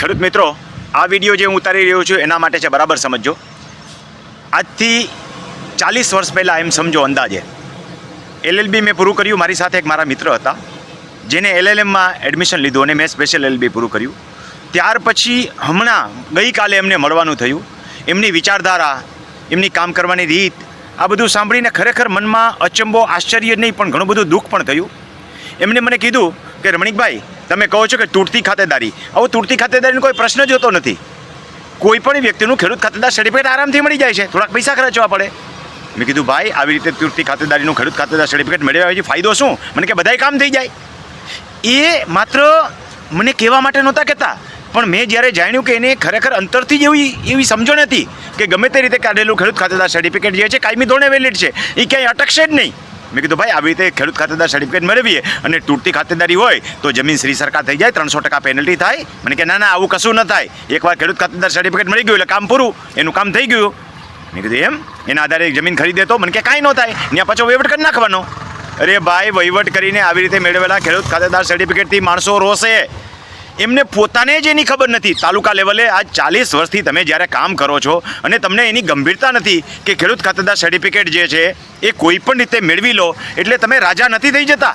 ખેડૂત મિત્રો, આ વીડિયો જે હું ઉતારી રહ્યો છું, એના માટે છે બરાબર સમજો આજથી ચાલીસ વર્ષ પહેલાં એમ સમજો અંદાજે. એલએલબી મેં પૂરું કર્યું, મારી સાથે એક મારા મિત્ર હતા, જેને એલએલએમમાં એડમિશન લીધું અને મેં સ્પેશિયલ એલબી પૂરું કર્યું. ત્યાર પછી હમણાં ગઈકાલે એમને મળવાનું થયું. એમની વિચારધારા, એમની કામ કરવાની રીત, આ બધું સાંભળીને ખરેખર મનમાં અચંબો, આશ્ચર્ય નહીં, પણ ઘણું બધું દુઃખ પણ થયું. એમને મને કીધું કે રમણીકભાઈ તમે કહો છો કે તૂટતી ખાતેદારી. હવે તૂટતી ખાતેદારીનો કોઈ પ્રશ્ન જ હોતો નથી. કોઈ પણ વ્યક્તિનું ખેડૂત ખાતેદાર સર્ટિફિકેટ આરામથી મળી જાય છે. થોડાક પૈસા ખર્ચવા પડે. મેં કીધું, ભાઈ, આવી રીતે તૂટતી ખાતેદારીનું ખેડૂત ખાતેદાર સર્ટિફિકેટ મેળવ્યા પછી ફાયદો શું? મને કે બધાય કામ થઈ જાય. એ માત્ર મને કહેવા માટે નહોતા કહેતા. પણ મેં જ્યારે જાણ્યું કે એને ખરેખર અંતરથી જ એવી એવી સમજણ હતી કે ગમે તે રીતે કાઢેલું ખેડૂત ખાતેદાર સર્ટિફિકેટ જે છે, કાયમી ધોરણે વેલિડ છે. એ ક્યાંય અટકશે જ નહીં. મેં કીધું, ભાઈ, આવી રીતે ખેડૂત ખાતેદાર સર્ટિફિકેટ મેળવીએ અને તૂટતી ખાતેદારી હોય તો જમીન શ્રી સરકાર થઈ જાય, ત્રણસો ટકા પેનલ્ટી થાય. મને કે, ના ના, આવું કશું ન થાય. એકવાર ખેડૂત ખાતેદાર સર્ટિફિકેટ મળી ગયું એટલે કામ પૂરું. એનું કામ થઈ ગયું. મેં કીધું, એમ? એના આધારે જમીન ખરીદે તો? મને કે, કાંઈ ન થાય. ત્યાં પાછો વહીવટ કરી નાખવાનો. અરે ભાઈ, વહીવટ કરીને આવી રીતે મેળવેલા ખેડૂત ખાતેદાર સર્ટિફિકેટથી માણસો રોશે. એમને પોતાને જ એની ખબર નથી. તાલુકા લેવલે આ ચાલીસ વર્ષથી તમે જ્યારે કામ કરો છો અને તમને એની ગંભીરતા નથી કે ખેડૂત ખાતેદાર સર્ટિફિકેટ જે છે એ કોઈ પણ રીતે મેળવી લો, એટલે તમે રાજા નથી થઈ જતા.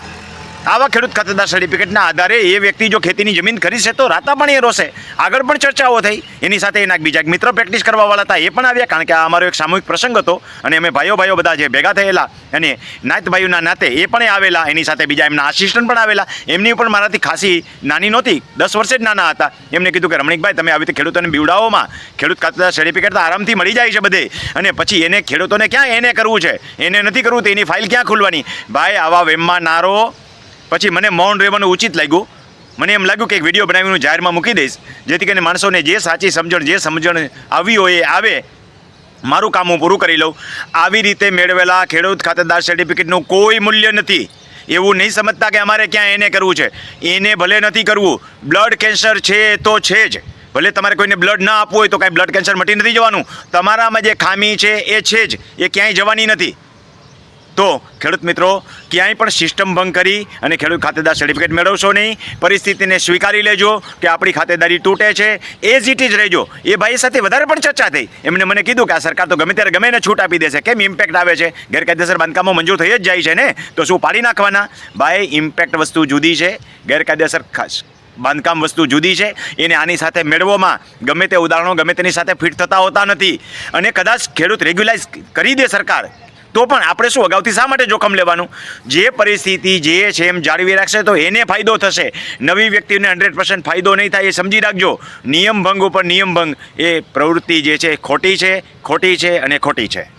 આવા ખેડૂત ખાતેદાર સર્ટિફિકેટના આધારે એ વ્યક્તિ જો ખેતીની જમીન ખરીદશે તો રાતા પણ એ રોશે. આગળ પણ ચર્ચાઓ થઈ. એની સાથે એના બીજા મિત્ર પ્રેક્ટિસ કરવાવાળા હતા, એ પણ આવ્યા કારણ કે આ અમારો એક સામૂહિક પ્રસંગ હતો અને અમે ભાઈઓ ભાઈઓ બધા જે ભેગા થયેલા અને નાત ભાઈઓના નાતે એ પણ આવેલા, એની સાથે બીજા એમના આસિસ્ટન્ટ પણ આવેલા. એમની પણ મારાથી ખાસી નાની નહોતી, દસ વર્ષે જ નાના હતા. એમને કીધું કે, રમણીકભાઈ, તમે આવી રીતે ખેડૂતોને બીવડાવોમાં. ખેડૂત ખાતેદાર સર્ટિફિકેટ તો આરામથી મળી જાય છે બધે. અને પછી એને ખેડૂતોને ક્યાં એને કરવું છે? એને નથી કરવું તો એની ફાઇલ ક્યાં ખોલવાની? ભાઈ, આવા વેમમાં નારો પછી મને મૌન રહેવાનું ઉચિત લાગ્યું. મને એમ લાગ્યું કે એક વીડિયો બનાવીને હું જાહેરમાં મૂકી દઈશ, જેથી કરીને માણસોને જે સાચી સમજણ, જે સમજણ આવી હોય એ આવે. મારું કામ હું પૂરું કરી લઉં. આવી રીતે મેળવેલા ખેડૂત ખાતેદાર સર્ટિફિકેટનું કોઈ મૂલ્ય નથી. એવું નહીં સમજતા કે અમારે ક્યાં એને કરવું છે. એને ભલે નથી કરવું. બ્લડ કેન્સર છે તો છે જ. ભલે તમારે કોઈને બ્લડ ના આપવું હોય તો કાંઈ બ્લડ કેન્સર મટી નથી જવાનું. તમારામાં જે ખામી છે એ છે જ. એ ક્યાંય જવાની નથી. તો ખેડૂત મિત્રો, ક્યાંય પણ સિસ્ટમ ભંગ કરી અને ખેડૂત ખાતેદાર સર્ટિફિકેટ મેળવશો નહીં, પરિસ્થિતિને સ્વીકારી લેજો કે આપણી ખાતેદારી તૂટે છે. એ જ ઇટ જ રહેજો. એ ભાઈ સાથે વધારે પણ ચર્ચા થઈ. એમને મને કીધું કે આ સરકાર તો ગમે ત્યારે ગમે એને છૂટ આપી દેશે. કેમ ઇમ્પેક્ટ આવે છે? ગેરકાયદેસર બાંધકામો મંજૂર થઈ જ જાય છે ને? તો શું પાડી નાખવાના? ભાઈ ઇમ્પેક્ટ વસ્તુ જુદી છે. ગેરકાયદેસર ખાસ બાંધકામ વસ્તુ જુદી છે. એને આની સાથે મેળવવામાં ગમે તે ઉદાહરણો ગમે તેની સાથે ફિટ થતા હોતા નથી. અને કદાચ ખેડૂત રેગ્યુલાઇઝ કરી દે સરકાર તો પણ આપણે શું અગાઉથી શા માટે જોખમ લેવાનું? જે પરિસ્થિતિ જે છે એમ જાળવી રાખશે તો એને ફાયદો થશે. નવી વ્યક્તિને હંડ્રેડ પર્સન્ટ ફાયદો નહીં થાય એ સમજી રાખજો. નિયમ ભંગ ઉપર નિયમ ભંગ એ પ્રવૃત્તિ જે છે ખોટી છે ખોટી છે અને ખોટી છે.